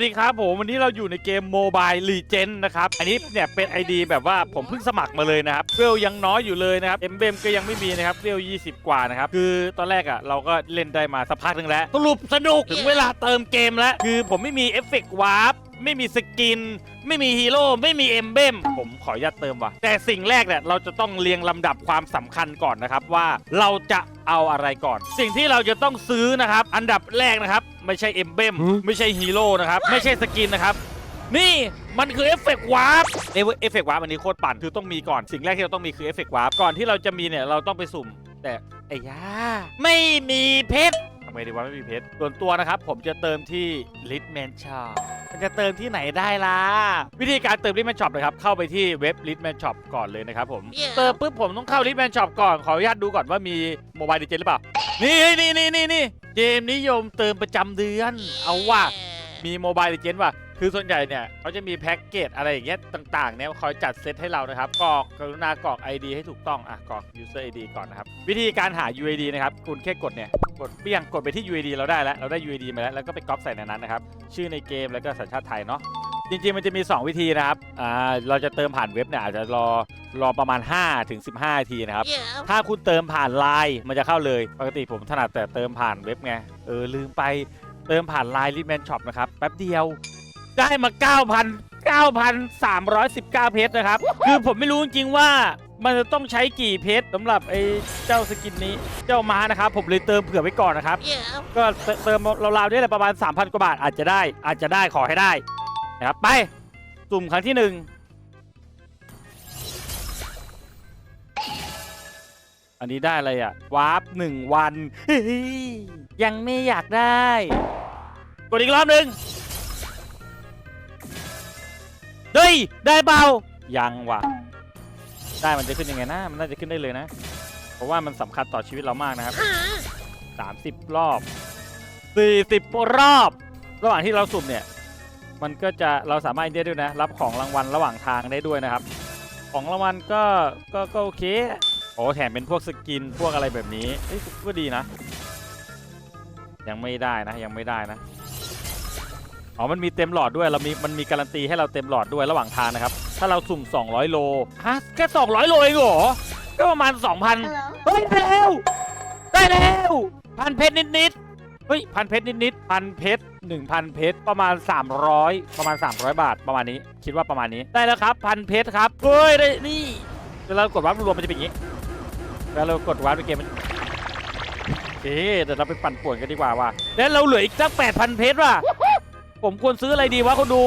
วัสดีครับผมวันนี้เราอยู่ในเกมโมบายลีเจนนะครับ อันนี้เนี่ยเป็น ID แบบว่าผมเพิ่งสมัครมาเลยนะครับเวลยังน้อยอยู่เลยนะครับเอ็มเบมก็ยังไม่มีนะครับเวล20 กว่านะครับ คือตอนแรกอะเราก็เล่นได้มาสักพักหนึงแล้ว สรุปสนุกถึงเวลาเติมเกมแล้ว คือผมไม่มีเอฟเฟกต์วาร์ป ไม่มีสกิน ไม่มีฮีโร่ไม่มีเอ็มเบมผมขออนุญาตเติมว่ะแต่สิ่งแรกเนี่ยเราจะต้องเรียงลำดับความสำคัญก่อนนะครับว่าเราจะเอาอะไรก่อน สิ่งที่เราจะต้องซื้อนะครับ อันดับแรกนะครับ ไม่ใช่เอ็มเบมไม่ใช่ฮีโร่นะครับ ไม่ใช่สกินนะครับ นี่มันคือเอฟเฟกต์วาร์ปเอฟเอฟเฟกต์วาร์ปอันนี้โคตรปั่นคือต้องมีก่อนสิ่งแรกที่เราต้องมีคือเอฟเฟกต์วาร์ปก่อนที่เราจะมีเนี่ยเราต้องไปสุ่มแต่ไอ้ยาไม่มีเพชร ทำไมดีว่าไม่มีเพชรส่วนตัวนะครับ ผมจะเติมที่ลิทแมนช็อปมันจะเติมที่ไหนได้ล่ะ วิธีการเติมลิทแมนช็อปนะครับ เข้าไปที่เว็บลิทแมนช็อปก่อนเลยนะครับผมเติมปุ๊บผมต้องเข้าลิทแมนช็อปก่อน ขออนุญาตดูก่อนว่ามีโมบายดิเจนหรือเปล่า นี่นี่นี่นี่นี่เกมนิยมเติมประจำเดือน เอาว่ามีโมบาย e ิเจนว่ะ คือส่วนใหญ่เนี่ยเขาจะมีแพ็กเกจอะไรอย่างเงี้ยต่างๆเนี่ยคอยจัดเซตให้เรานะครับกรอกกรุณากรอก ID ให้ถูกต้องอะกรอก user ID ก่อนนะครับ วิธีการหา UID นะครับคุณแค่กดเนี่ยกดเปี้ยงกดไปที่ UID เราได้แล้วเราได้ UID มาแล้วแล้วก็ไปก๊อปใส่ในนั้นนะครับชื่อในเกมแล้วก็สัญชาติไทยเนาะจริงๆมันจะมี 2 วิธีนะครับอ่าเราจะเติมผ่านเว็บเนี่ยอาจจะรอรอประมาณ 5 ถึง 15นาทีนะครับ ถ้าคุณเติมผ่านไลน์มันจะเข้าเลย ปกติผมถนัดแต่เติมผ่านเว็บไง เออลืมไปเติมผ่านไลน์ลิแมนช็อปนะครับ แป๊บเดียว ได้มา 9,000 9,319 เพชรนะครับ คือผมไม่รู้จริงๆว่ามันจะต้องใช้กี่เพชรสำหรับไอ้เจ้าสกินนี้เจ้าม้านะครับ ผมเลยเติมเผื่อไว้ก่อนนะครับ ก็เติมราวๆนี่แหละประมาณ 3,000 กว่าบาทอาจจะได้อาจจะได้ขอให้ได้นะครับไปสุ่มครั้งที่หนึ่งอันนี้ได้อะไรอะวาร์ปหนึ่งวันเฮ้ยยังไม่อยากได้ กดอีกรอบหนึ่ง เฮ้ยได้เปล่ายังว่ะได้มันจะขึ้นยังไงนะมันน่าจะขึ้นได้เลยนะ เพราะว่ามันสำคัญต่อชีวิตเรามากนะครับ 30 รอบ 40 รอบ ระหว่างที่เราสุ่มเนี่ย มันก็จะเราสามารถได้ด้วยนะ รับของรางวัลระหว่างทางได้ด้วยนะครับ ของรางวัลก็ก็ก็โอเคโอ้แถมเป็นพวกสกินพวกอะไรแบบนี้เอ้ยก็ดีนะ ยังไม่ได้นะยังไม่ได้นะ อ๋อ มันมีเต็มหลอดด้วย เรามี มันมีการันตีให้เราเต็มหลอดด้วยระหว่างทางนะครับ ถ้าเราสุ่ม 200 โล ฮะ แค่ 200 โลเองเหรอ ก็ประมาณ 2,000 เฮ้ย ได้แล้ว ได้แล้ว พันเพชรนิดๆ เฮ้ย พันเพชรนิดๆ พันเพชร1,000 เพชร ประมาณ 300 ประมาณ 300 บาท ประมาณนี้ คิดว่าประมาณนี้ ได้แล้วครับ พันเพชรครับ เฮ้ย ได้ นี่เวลากดวัดรวมมันจะเป็นอย่างนี้เวลาเรากดวัดในเกมมันโอเคเดี๋ยวเราไปปั่นป่วนกันดีกว่าว่ะแล้วเราเหลืออีกสัก8,000 เพชรว่ะ ผมควรซื้ออะไรดีวะคนดู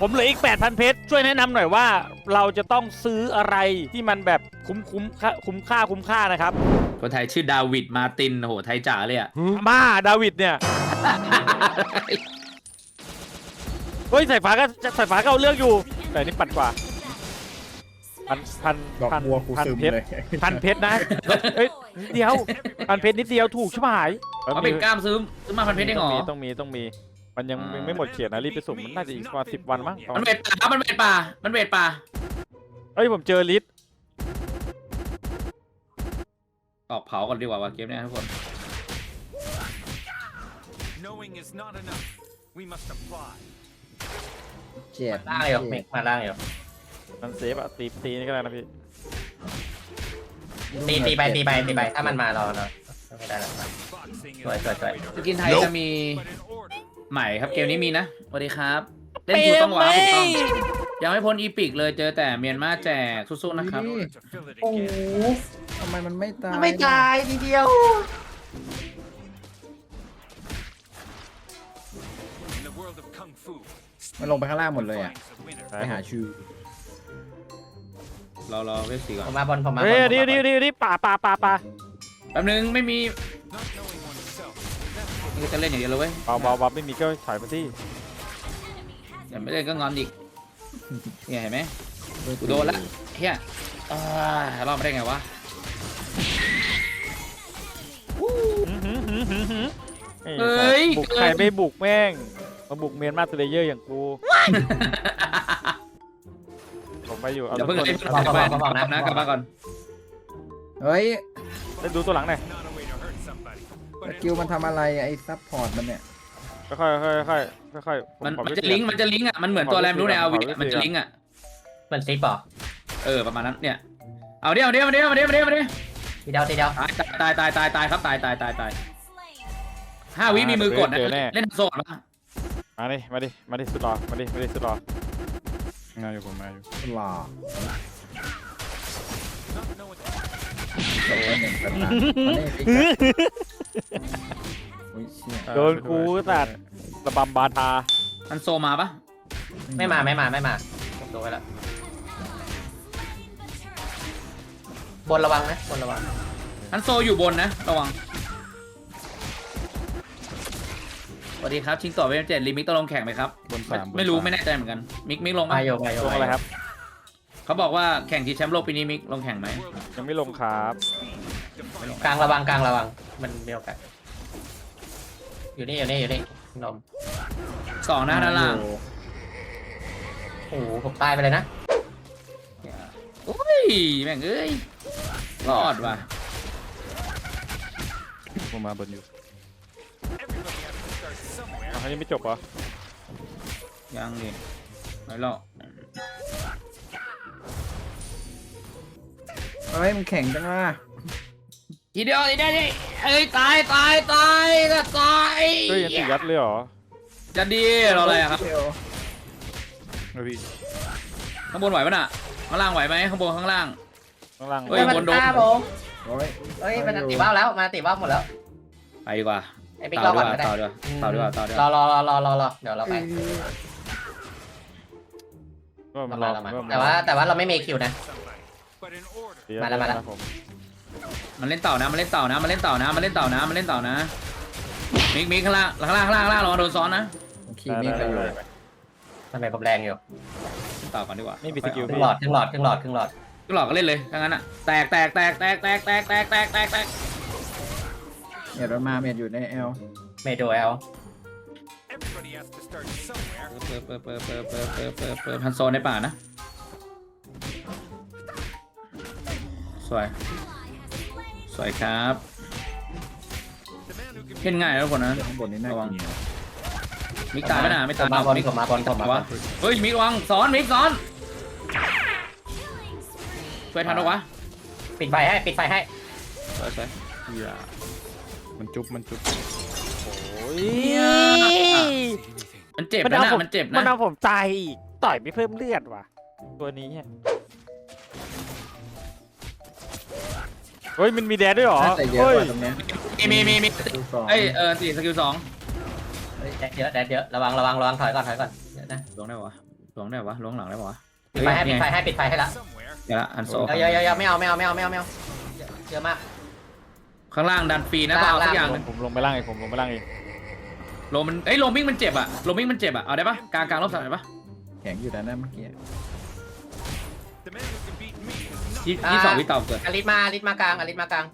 ผมเหลืออีก 8,000 เพชรช่วยแนะนำหน่อยว่า เราจะต้องซื้ออะไรที่มันแบบคุ้มคุ้มค่าคุ้มค่าคุ้มค่านะครับคนไทยชื่อดาวิดมาร์ตินโอ้โหไทยจ๋าเลยอะ มาดาวิดเนี่ย เฮ้ยสายฟ้าก็สายฟ้าก็เอาเรื่องอยู่ แต่นี่ปัดกว่า พันพันดอกพันบัวกูพันซึมเพชรเลยพันเพชรนะเฮ้ยนิดเดียวพันเพชรนิดเดียวถูกชิบหายเขาเป็นกล้ามซื้อซื้อมาพันเพชรได้เหรต้องอมีต้องมีต้องมี มันยังอ่ายังไม่หมดเขียนนะรีบไปสุ่มมันน่าจะอีกประมาณสิบวันมั้งประมามัณนเวทป่ามันเวทป่า มันเวทป่าเฮ้ยผมเจอลิสออกเผาก่อนดีกว่าว่าเกมเนี้ยทุกคน Knowing is not enough. We must apply. เจ็บล่างอยู่มิกมาล่างอยู่มันเซฟอะตีตีนี่ก็ได้นะพี่ตีตีไปตีไปตีไปถ้ามันมารอเนาะไม่ได้หรอก Boxing is สวยสวยสวยสกินไทยจะมี but in order. ใหม่ครับเกมนี้มีนะสวัสดีครับ เล่นคิวต้องว้าวถูกต้อง ยังไม่พ้นอีพิกเลยเจอแต่เมียนมาแจกสู้ๆนะครับ In order to fill it โอ้โห again. ทำไมมันไม่ตาย ไม่ตายทีเดียว In the world of kung fu, มันลงไปข้างล่างหมดเลยอะ finds the winner. ไปหาชูเรารอเวฟสี่ก่อผมนมาบอลผมมาบอลเฮ้ยผมดีมาบดีอลดีดีป่าป่าป่าป่าแป๊บนึงไม่มี Not knowing oneself. นี่ก็จะเล่นอย่างเดียวเลยเว้ยเบาเบาเบาไม่มีก็ถอยมาที่แต่ไม่เล่นก็งอนอีกเนี่ยเห็นไหมกูโดนละเฮียอ่ารอดมาได้ไงวะเฮ้ยบุกใครไม่บุกแม่งมาบุกเมียนมาสเลเยอร์อย่างกูผมไปอยู่เอาเดี๋ยวทุกเพิ่งคนเล่นกลับบ้านนะกลับบ้านก่อนเฮ้ยไปดูตัวหลังหน่อย ส But in กิลมันทำอะไรไอ้ซัพพอร์ตมันเนี่ยค่อยๆค่อยๆค่อยๆค่อยๆผมันขอมันวิจะธีลิงก์มันจะลิงก์อะมันเหมือนตัวแรมรู้ในขอาอวีวิธีมันจะลิงก์อะมันซิปเหรอเออประมาณนั้นเนี่ยเอาเดี๋ยวเดี๋ยวเดี๋ยวเดี๋ยวเดี๋ยวเดี๋ยวทีเดียวทีเดียวตายตายตายตายตายครับตายตายตายตายห้าวิมีมือกดนะเจอแน่เล่นโซนปะมาดิมาดิมาดิสุดหล่อมาดิมาดิสุดหล่อมาอยู่ผมมาอยู่หล่อ Not knowing โดนหนึ่ง กระตันมาเน่ฟิกอะอุ้ยเชี่ยโดนกูสัตว์ระบำบาทามันโซมาปะไม่มาไม่มาไม่มาผมดูไว้แล้วบนระวังนะบนระวังมันโซอยู่บนนะระวังสวัสดีครับชิงต่อเวฟเจ็ดลิมิกต้องลงแข่งไหมครับบนสามบนไม่รู้สาไม่แน่ใจเหมือนกัน มิกมิกลงมาปะโยมาโยลงอะไรครับ เขาบอกว่าแข่งทีแชมป์โลกปีนี้มิกลงแข่งไหมยังไม่ลงครับกลางระวังกลางระวัง มันมีโอกาสอยู่นี่อยู่นี่อยู่นี่นมสองหน้าด้านล่างโอ้โหผมตายไปเลยนะโอ้ยแม่งเอ้ยรอดว่ะผมมาบนอยู่ everybody has to start somewhere. อ้าวเขายังไม่จบเหรอยังดิไม่หรอกเฮ้ยมันแข็งจังว่ะทีเดียวทีเดียวดิ เอ้ยตายตายตายก็ตายเฮ้ยยังติดยัดเลยเหรอจะดีรออะไรอะครับเดี๋ยวเฮ้ยพี่ข้างบนไหวปะน่ะข้างล่างไหวไหมข้างบนข้างล่าง ข้างล่างเฮ้ย มันบนโดนฆ่าผมโอ้ยเฮ้ยมันติว่าวแล้วมาติว่าวหมดแล้วไปดีกว่าไอ้ปิ๊กรต่ออก่ดีอนกว่าก็ได้ต่อดีกว่าต่อดีกว่าต่อดีกรอว่ารอรอรอรอรอเดี๋ยวเราไปก็มัเรานรมาอเรามาก็นแต่ว่าแต่ว่าเราไม่มีคิวนะ Somebody. But in order. เดี๋ยมาแล้วมาแล้วนะผม มันเล่นเต่านะ มันเล่นเต่านะ มันเล่นเต่านะ มันเล่นเต่านะ มันเล่นเต่านะ มิกมิกข้างล่างข้างล่างข้างล่างข้างล่างระวังโดนซ้อนนะขี่นี่ไปอยู่ทำไมผมแรงอยู่เล่นเต่าก่อนดีกว่าไม่มีสกิล ครึ่พี่งหลอดครึ่งหลอดครึ่งหลอดครึ่งหลอดก็หลอกก็เล่นเลยถ้างั้นอะ แตกแตกแตกแตกแตกแตกแตกแตกแตกแตกเมียดมันมาเมียดอยู่ในแอลเมโดเอล Everybody has to start somewhere. เปิดเปิดเปิดเปิดเปิดเปิดเปิดเปิดพันโซนในป่านะ สวย สวยครับ The man who can เล่นง่ายนะทุกคนนะข้างบนนี่น่าระวังกินมิกตายไม่นานไม่ผตายมมาบอลมิกผมมาบอลผมมาบอวะลเฮ้ยมิกระวังซ้อนมิกซ้อนช่วยทันหรอวะปิดไฟให้ปิดไฟให้สวยสวยเหี้ยมันจุ๊บมันจุ๊บโอ้ยมันเจ็บมันนะเอาน่ะผมมันเจ็บมันนะเอาผมตายอีกต่อยไม่เพิ่มเลือดว่ะตัวนี้ เนี่ยเฮ้ยมันมีแดดด้วยเหรอน่าจะเยอะเฮ้ยกว่าตรงเนี้ยมีมีมีมีดูสองเอ้ยเออสี่สกิลสองแดดเยอะแดดเยอะระวังระวังระวังถอยก่อนถอยก่อนเดี๋ยวนะลงได้วะลงได้วะลงหลังได้วะปิดไฟให้ปิดไฟให้ปิดไฟให้ละ somewhere. เดี๋ยวละอันโซเยอะเยอะเยอะไม่เอาไม่เอาไม่เอาไม่เอาไม่เอาเยอะเยอะมาก ข้างล่างดันฟรีนะต้องเอาสักอย่างหผนึมงผมลงไปล่างเองผมลงไปล่างเองโลมันเอ้ยโลมิงมันเจ็บอะโลมิงมันเจ็บอะเอาได้ปะกลางกลางรอบสามได้ปะแข็งอยู่ด้านหน้าเมื่อกี้ ยี่ยี่สองวิเต่าเกิดอลิสมาอลิสมากลางอลิสมากลาง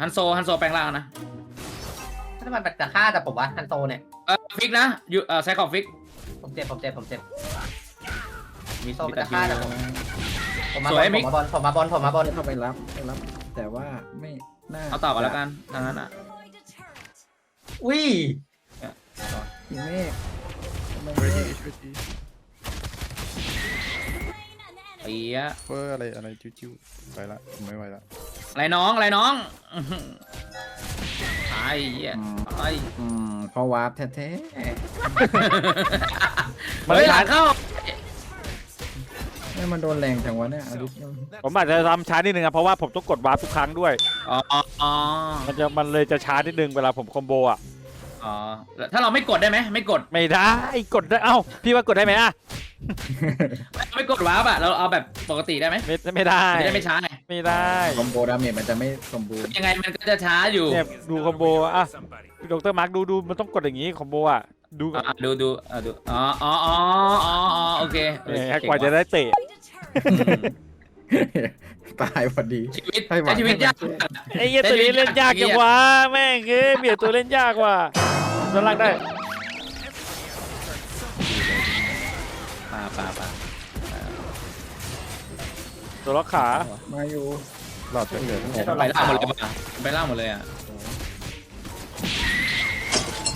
ฮันโซฮันโซแปลงร่างนะถ้ามันจะฆ่าแต่ผมว่าฮันโตเนี่ยเออฟิกนะอยู่เออไซคอฟิกผมเจ็บผมเจ็บผมเจ็บมีโซมีมันตะจะคิฆ่าวแต่ผมผมมาสบวอยลมิผกมมาบอลผมมาบอลผมมาบอลเข้าไปรับไปรับ แต่ว่าไม่น่าเอาต่อกันแล้วกันทางนั้นอะอุ้ยพี่เมฆทำไมช่วยเมทีฆช่วยที เปียะเฟอร์อะไรอะไรจิ้วๆไปละผมไม่ไหวละอะไรน้องอะไรน้องอื้อหือไอ้เหี้ยไอ้อืมพอวาร์ปแท้มันเฮ้ยหช้าลังเข้า ๆนี่มันโดนแรงจังวะเนี่ยอาริสผมอาจจะทำช้านิดนึงครับเพราะว่าผมต้องกดวาร์ปทุกครั้งด้วยอ๋ออ๋ออ๋อมันจะมันเลยจะช้านิดนึงเวลาผมคอมโบอะอ๋อแล้วถ้าเราไม่กดได้ไหมไม่กด ไม่ได้กดได้เอ้าพี่ว่ากดได้ไหมอะ ไม่กดวาร์ปอะเราเอาแบบปกติได้ไหมไม่ไม่ได้จะได้ไม่ช้าไงไม่ได้คอมโบดาเมจมันจะไม่สมบูรณ์ยังไงมันก็จะช้าอยู่เนี่ยดูคอมโบอะ Somebody. ดรมาร์คดูดูมันต้องกดอย่างนี้คอมโบอะดูอะดูดูอะดูอ๋ออ๋ออ๋ออ๋ออ๋อโอเคเออเนี่ยเก่งกว่าจะได้เตะอืมตายพอดีชีวิตให้หวังใช้ชีวิตยากไอ้เหี้ยตัวนี้เล่นยากจังวะแม่งเอ้ยเบียดตัวเล่นยากว่ะโดนลากได้ ป่าป่าป่าตัวล็อกขามาอยู่หลอดจะเหลือทั้งหมดไปล่างหมดเลยป่ะไปล่างหมดเลยอะ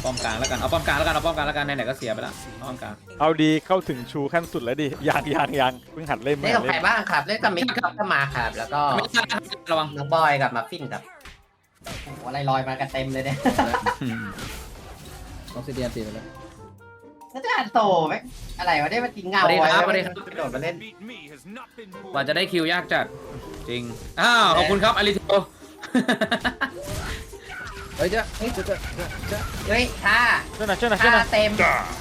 ป้อมกลางแล้วกัน เอาป้อมกลางแล้วกัน เอาป้อมกลางแล้วกัน ไหนๆก็เสียไปแล้วเอาป้อมกลาง เอาดีเข้าถึงชูขั้นสุดแล้วดิยังยังยังเพิ่งหัดเล่นเล่นเพิ่กับงใครหัดเล่นบ้างครับ เล่นกับมิกกับก็มาครับ แล้วก็ไม่ใช่ระวังน้องบอยกับมาฟินครับโอ้โหอะไรลอยมากันเต็มเลยเนี่ยออกซิเดียนตีไปแล้ว น่าจะอ่านโตไหมอะไรวะเนี่ยมันกินเงาไว้ไม่ได้กระโดดมาเล่น Beat me has not been กว่า born. จะได้คิวยากจัด จริง อ้าว ขอบคุณครับอลิเทโอเฮ้ยจะเฮ้ยจะจะจะจะเฮ้ยท่าช่วยหน่อยช่วยหน่อยช่วยหท่าน่อยเต็ม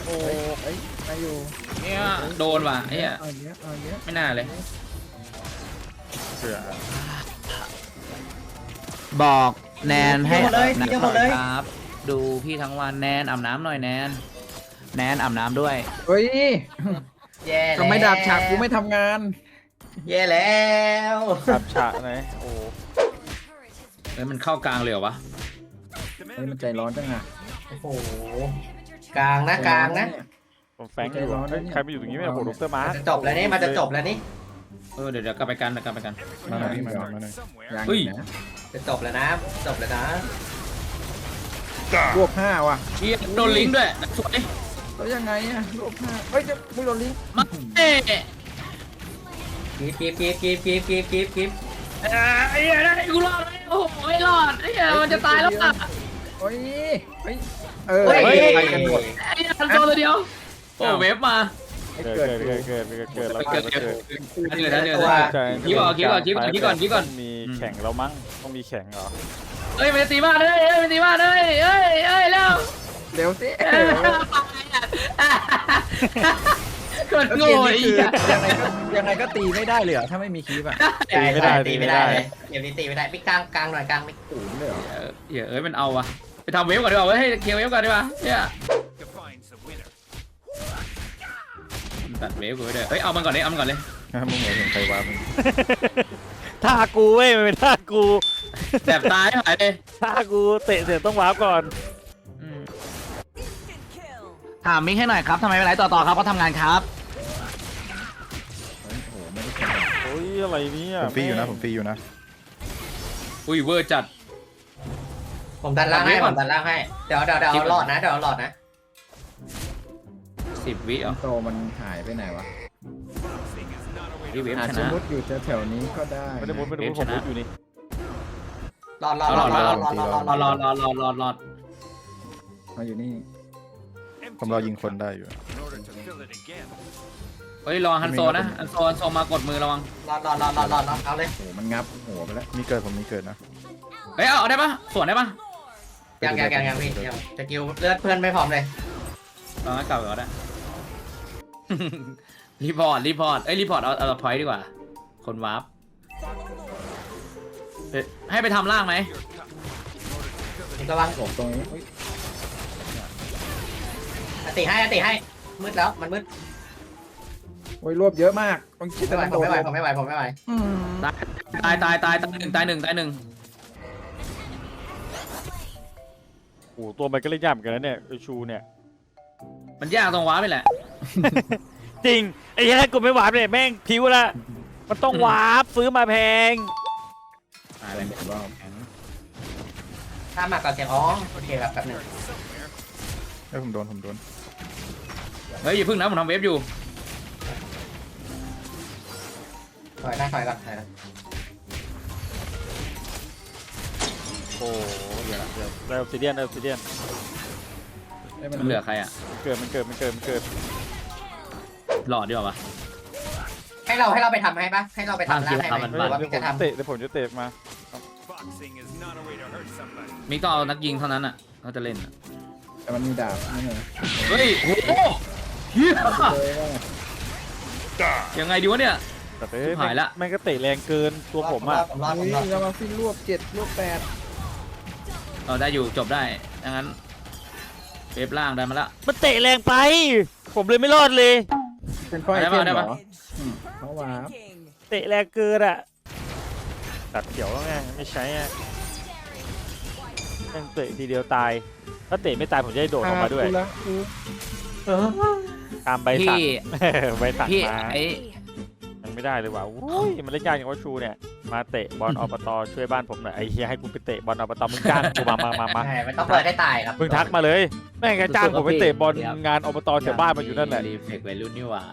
โอ้เฮ้ยมาอยู่เนี่ยโดนว่ะไอ้เหี้ยเอาเยอะเอาเยอะไม่น่าเลยเผื่อบอกแนนให้เดี๋ยวหมดเลยอาบน้ำเดี๋ยวหมดเลยน่อครับ ดูพี่ทั้งวันแนนอาบน้ำหน่อยแนน แนนอาบน้ำด้วย เฮ้ยแย่แล้วทำไมดาบฉากกูไม่ทำงาน แย่แล้วครับฉะไหนโอ้เฮ้ยมันเข้ากลางเลยเหรอวะเฮ้ยมันใจร้อนจังอะโอ้โหกลางนะกลางนะผมแฝงอยู่อะเฮ้ยใครไปอยู่ตรงนี้ไม่ได้โหดรมามันจะจบแล้วนี่มันจะจบแล้วนี่เออเดี๋ยวเดี๋ยวกลับไปกันเดี๋ยวกลับไปกัน มาหน่อยมาหน่อยมาหน่อย Somewhere. ยังเฮ้ย นะจะจบแล้วนะจบแล้วนะ รวบห้าว่ะเฮียโดนลิงก์ด้วยสวย แล้วยังไงอะรวบห้าเฮ้ยจะไม่โดนลิงก์มาเอ๊ะกีบกีบกีบกีบกีบกีบกีบกีบเอ้ยไอ้เหี้ยได้กูรอดเลยโอ้โหไม่รอดไอ้เหี้ยมันจะตายแล้วอะเฮ้ยเฮ้ยเออเฮ้ย ไปกันหมดไอ้เหี้ยมันโดนตัวเดียวโอ้เวฟมาให้เกิดเกิดเกิดอยู่เกิดเกิดเกิดแล้วเกิเกิดดเกิดเกิดอันนี้เลยนะเนี่ยตัวใช่คิดก่อนคิดก่อนคิดก่อนคิดก่อนคิดก่อน มีแข่งแล้วมั้งต้องมีแข่งเหรอเอ้ยมันจะตีบ้านเอ้ยเอ้ยมันตีบ้านเอ้ยเอ้ยเอ้ยแล้วเร็วสิเอ้ยกดแล้วโง่เกมไอ้นี้คือเหี้ยยังไงก็ยังไงก็ตีไม่ได้เลยเหรอถ้าไม่มีคีบอะใช่ใช่ตีไม่ได้เลยเกมนี้ตีไม่ได้พี่กลางกลางหน่อยกลางไม่ศูนย์เลยเหรอเออเหี้ยเอ้ยมันเอาวะไปทำเวฟก่อนดีกว่าเว้ยให้เคลียร์เวฟก่อนดีกว่าเนี่ย Defines the winner. ตัดเวฟกูไปเลยเฮ้ยเอามันก่อนเลยเอามันก่อนเลยมึงเหมือนเห็นใครวามึงท่ากูเว้ยมันเป็นท่ากูแสบตายหายเลยท่ากูเตะเสร็จต้องวาร์ปก่อนอืม ถามมิกให้หน่อยครับทำไมไม่ไลฟ์ต่อต่อครับเพราะทำงานครับเฮ้ยโอ้โหไม่ได้แข่งโอ้ยอะไรเนี่ยผมฟรีอยู่นะผมฟรีอยู่นะอุ้ยเวอร์จัด ผมดันล่างให้ผมดันล่างให้เดี๋ยวเดี๋ยวเดี๋ยวเอาหลอดนะเดี๋ยวเอาหลอดนะสิบวิเอะโตมันหายไปไหนวะ Boxing is not a way พี่ to เวฟอาจชจะนะ มุดอยู่แถวๆนี้ก็ได้ไม่ได้มุดไม่ได้มุดเกผมมชมุนะดอยู่นี่หลอดหลอดหลอดหลอดหลอดหลอดหลอดรอรอรอรอรอรอมาอยู่นี่ empty ผมรอยิงคนได้อยู่ in order to fill it again. เฮ้ยรอฮันโซนะฮันโซฮันโซมากดมือระวังหลอดหลอดหลอดหลอดหลอดเอาเลย โอ้โหมันงับหัวไปแล้ว มีเกิดผมมีเกิดนะเฮ้ยเอาเอาได้ปะสวนได้ปะยังยังยังยังพี่ยังสกิลเลือดเพื่อนไม่พร้อมเลยลองให้กลับก่อนได้ รีพอร์ตรีพอร์ตเอ้ยรีพอร์ตเอาเอาพอยต์ดีกว่า คนวาร์ปเอ้ยให้ไปทำล่างไหมระวังผมตรงนี้เฮ้ยอ ติให้อติให้ มืดแล้ว มันมืดโอ้ยรวบเยอะมากต้องคิดไม่แต่ไหวต้องผโดมนไม่ไหวผมไม่ไหวผมไม่ไหวอืมตายตายตายตายตายหนึ่งตายหนึ่งตายหนึ่งโอ้โหตัวมันก็เล่นยากเหมือนกันนะเนี่ยไอชูเนี่ย มันยากตรงวาร์ปไปแหละ จริง ไอ้เหี้ยกูไม่วาร์ปเลยแม่งพิวละมันต้องวาร์ปซื้อมาแพง ตายเลยรอบถ้ามาก่อนเสียงอ๋อโอเคครับแป๊บหนึงเอ้ยผมโดนผมโดน เฮ้ยอย่าพึ่งนะผมทำเวฟอยู่ถอยนะถอยก่อนถอยนะโอ้เดี๋ยวนะเดี๋ยวได้ออฟซิเดียนได้ออฟซิเดียนให้มันมันเหลือใครอะเกิดมันเกิดมันเกิดมันเกิดหลอดดีกว่าปะ ให้เราให้เราไปทำให้ปะให้เราไปทำล่างให้ไหมทำหรือว่าเดี๋ยวพี่ผมจะทำเตะเดี๋ยวผมจะเตะมา Boxing is not a way to hurt somebody. มิกต้องเอานักยิงเท่านั้นอะเขาจะเล่นอะแต่มันมีดาบนี่ไงเฮ้ยโอ้โห เหี้ยเลยว่ายังไงดีวะเนี่ย แต่เอ้ชิบหายละ แม่งก็เตะแรงเกินตัวผมอะผมรอดผมอุ้ยรอดเรามาฟินรวบเจ็ดรวบแปดเราได้อยู่จบได้ดังนั้นเวฟล่างได้มาละ มันเตะแรงไป ผมเลยไม่รอดเลย เป็นป้ายได้เทปะมได้เหรปะ ออืมเขาวาร์ปเตะแรงเกินอะตัดเขียวแล้วไงไม่ใช้อะแม่งเตะทีเดียวตาย ถ้าเตะไม่ตายผมจะได้โดดออกมาด้วย กูละกูเออ ตามใบสั่ง พี่ ใบสั่งพี่มาไอ้มันไม่ไม่ได้เลยว่ะอุ้ยมันเล่นยากอย่างว่าชูเนี่ย มาเตะบอลอบตช่วยบ้านผมหน่อยไอ้เฮียให้กูไปเตะบอลอบตมึงจ้างกูมามามามาใช่มันต้องเปิดให้ตายครับมึงทักมาเลย แม่งก็จ้างผมไปเตะบอลงานอบตแถวบ้านมันอยู่นั่นแหละ รีเฟกวัยรุ่นนี่หว่า